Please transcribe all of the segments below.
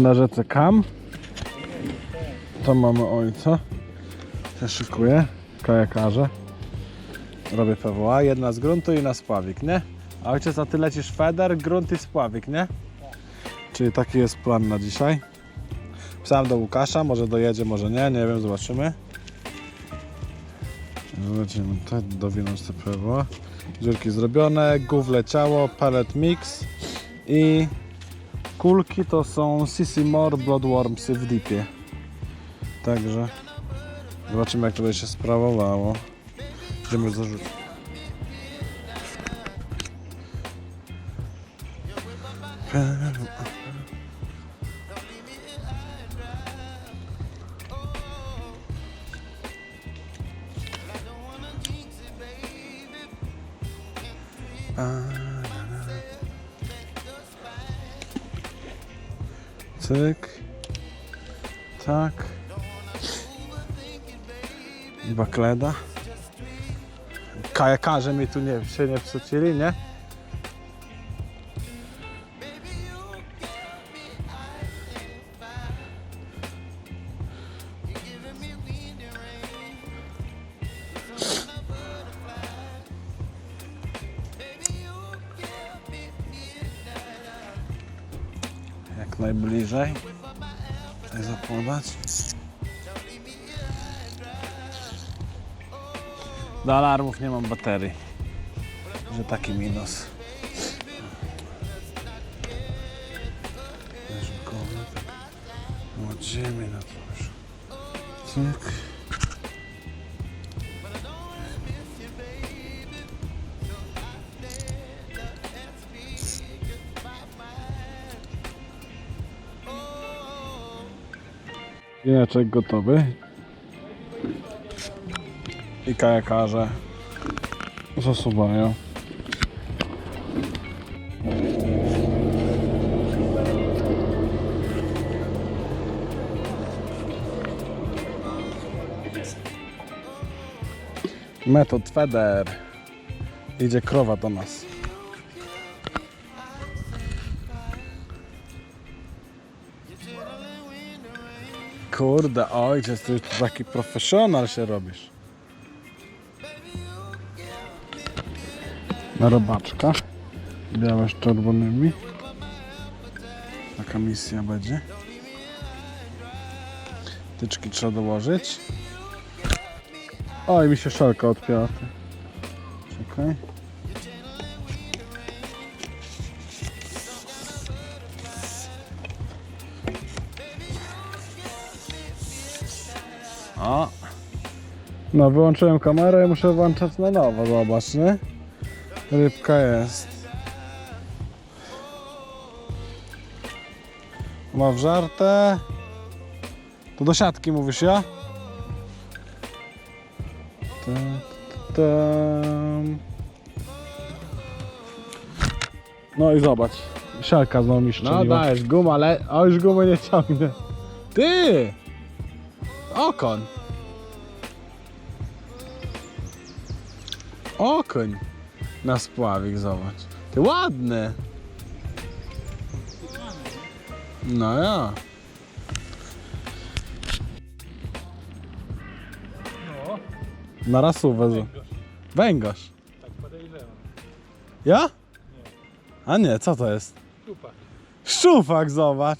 Na rzece Kam. Tam mamy ojca. Się szykuje. Kajakarze. Robię PWA. Jedna z gruntu i na spławik, nie? A ojciec, a ty lecisz feder, grunt i spławik, nie? Czyli taki jest plan na dzisiaj. Pisałem do Łukasza, może dojedzie, może nie, nie wiem, zobaczymy. Lecimy tutaj, dowinąć te PWA. Dziurki zrobione, głów leciało, pellet mix i kulki to są CC More Bloodwormsy w dipie. Także zobaczymy jak to będzie się sprawowało. Idziemy zarzucić. Cyk. Tak. Bakleda. Kajakarze mi tu nie, się nie psucili, nie? Najbliżej. Tutaj zapłodać. Do alarmów nie mam baterii. Że taki minus. Leżukowy, tak. Łodzimy na to już. Cyk. Jajeczek gotowy. I kajakarze zasuwają. Metod Feder. Idzie krowa do nas. Kurde, ojciec, ty już taki profesjonal się robisz. Na robaczka. Białe z czerwonymi. Taka misja będzie. Tyczki trzeba dołożyć. Oj, mi się szelka odpięła. Czekaj. O. No, wyłączyłem kamerę i muszę włączać na nowo, zobacz, nie? Rybka jest. Ma wżarte. To do siatki mówisz, ja? Ta, ta, tam. No i zobacz. Siarka znowu mi No szczeliła. dajesz guma, ale... A już gumy nie ciągnę. Ty! Okon. Okoń. Na spławik, zobacz. Ty ładny. No ja. No, Na rasówę. z- Węgorz. tak podejrzewam. Ja? A nie, co to jest? Tupa. Szczufak, zobacz.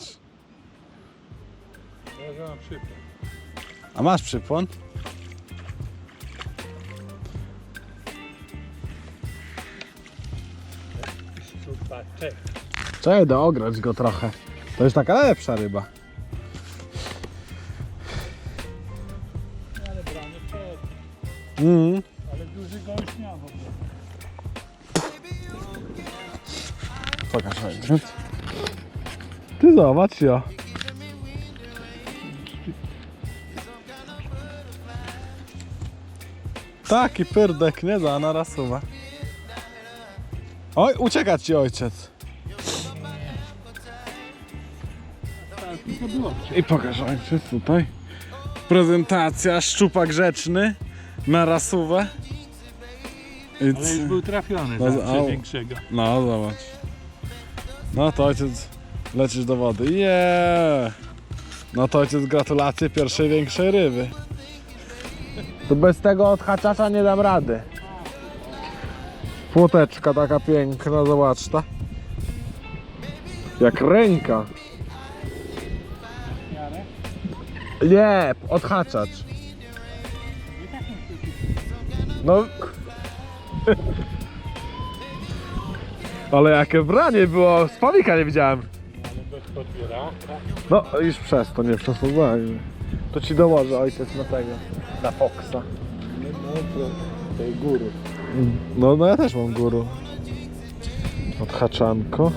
Mam przypał. A masz przypłon? Tupa, czek. Czekaj, do ograć go trochę. To jest taka lepsza ryba. Ale brany. Mm. Ale duży gość miał w ogóle. Pokaż. Ty zobacz ja. Taki pyrdek, nie da na rasuwa. Oj, uciekać ci ojciec. I pokaż ojciec tutaj. Prezentacja, szczupak grzeczny na rasuwę. I Ale c- już był trafiony No, za au. większego. No, zobacz. No to ojciec Lecisz do wody. Yeah! No to ojciec gratulacje pierwszej większej ryby. To bez tego odhaczacza nie dam rady. Płoteczka taka piękna, zobacz ta. Jak ręka. Nie, odhaczacz. No. Ale jakie branie było, spawika nie widziałem. No już przez to, nie przesadzajmy. To ci dołożę ojciec na tego, na Foxa. No to tej góry. No, no ja też mam guru. Odhaczanko.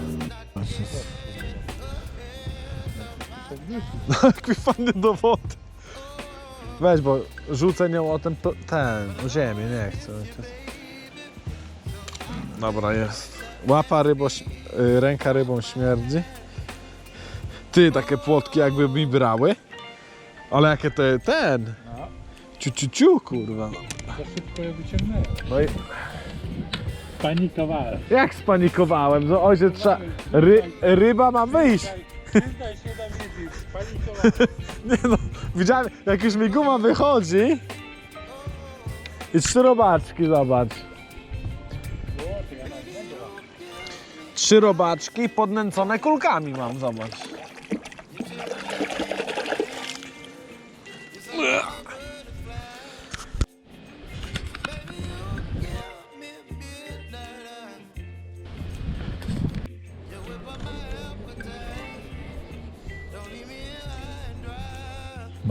Jaki fajny do wody. Weź, bo rzucę nią o ten, ten, o ziemię, nie chcę. Dobra, jest. Łapa rybo, y, ręka rybą śmierdzi. Ty, takie płotki jakby mi brały. Ale jakie te, ten, ciu, ciu, ciu, kurwa. to szybko je wyciągnęłem. No i Panikowałem. jak spanikowałem, no ojciec trzeba, ry, ryba ma wyjść. Przyznaj się na. Nie no, widziałem, jak już mi guma wychodzi i trzy robaczki, zobacz. Ja na Trzy robaczki podnęcone kulkami mam, zobacz.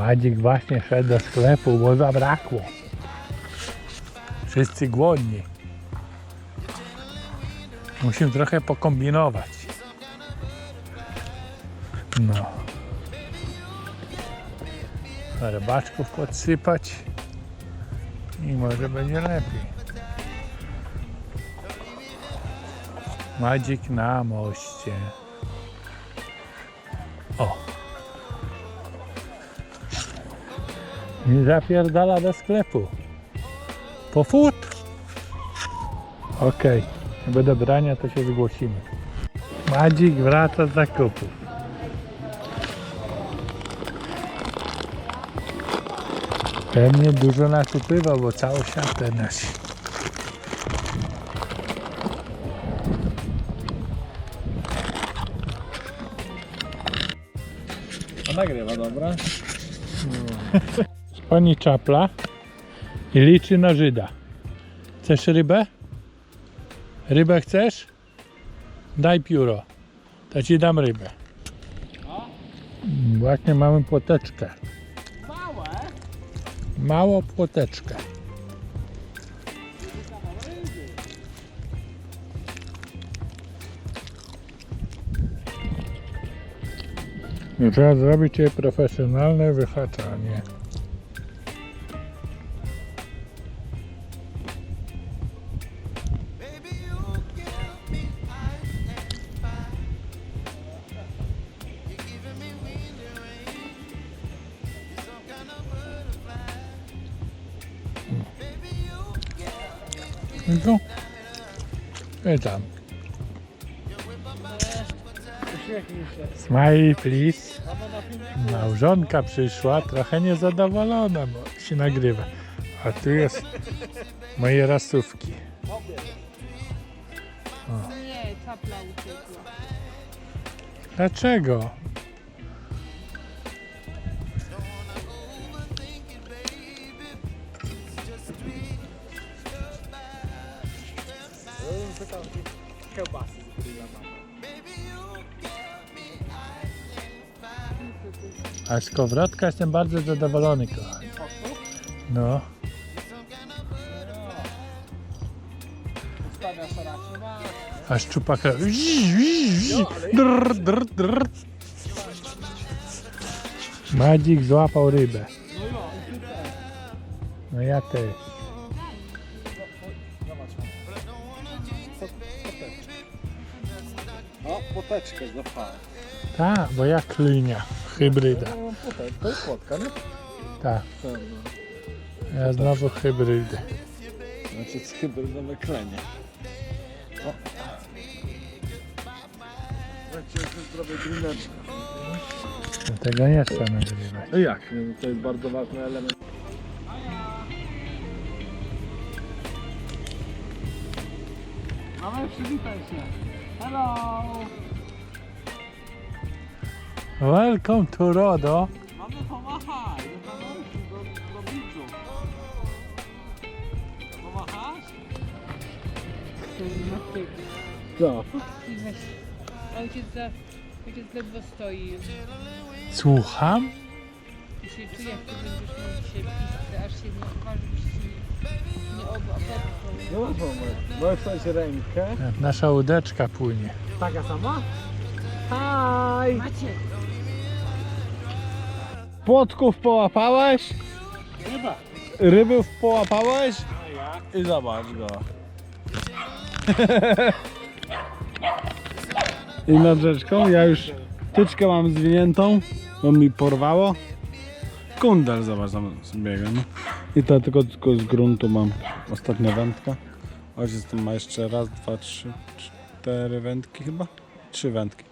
Madzik właśnie szedł do sklepu, bo zabrakło. Wszyscy głodni. Musimy trochę pokombinować. No. Rybaczków podsypać i może będzie lepiej. Madzik na moście. I zapierdala do sklepu. Po fut. Okej. Jak będę brania, to się zgłosimy. Madzik wraca z zakupów. Pewnie dużo nakupywał, bo całą siatę nosi. A nagrywa, dobra? Pani czapla i liczy na Żyda. Chcesz rybę? Rybę chcesz? Daj pióro. To ci dam rybę. Właśnie mamy płoteczkę. Małe. Mało płoteczkę. Trzeba zrobić jej profesjonalne wyhaczanie. To witam. Smile please. Małżonka przyszła, trochę niezadowolona, bo się nagrywa. A tu jest moje rasówki. Nie, czapla Dlaczego? Kiełbasy z grilla. A z kowrotka jestem bardzo zadowolony, kochani. No, Ustawia a szczupaka... Drr, drr, drr. Madzik złapał rybę. No. No ja też. O, poteczkę złapałem. Tak, bo ja klinia. Hybryda. Ja mam poteczkę, to jest płotka, nie? Tak, Pewno. ja znowu hybrydę. Znaczy z hybrydowe klenie. O. Znaczy, zrobię drineczkę. Tego nie trzeba nagrywać. No jak? To jest bardzo ważny element. Mamy, przywitaj się. Hello! Welcome to Rodo. Mamy pomachaj! Do do, widzów. Pomachasz? Co? Ojciec, za, ojciec ledwo stoi. Słucham? I się czuje, jak ty będziesz miał dzisiaj pizzę, aż się że się nie. No rękę. Nasza łódeczka płynie. Taka sama? Haj! Macie! Płotków połapałeś? Chyba. Rybów połapałeś? I zobacz go. I nad rzeczką ja już tyczkę mam zwiniętą, bo mi porwało. Kundel, zobacz, tam biega, no. I to tylko, tylko z gruntu mam ostatnia wędka. Ojciec ma jeszcze raz, dwa, trzy, cztery wędki chyba? Trzy wędki.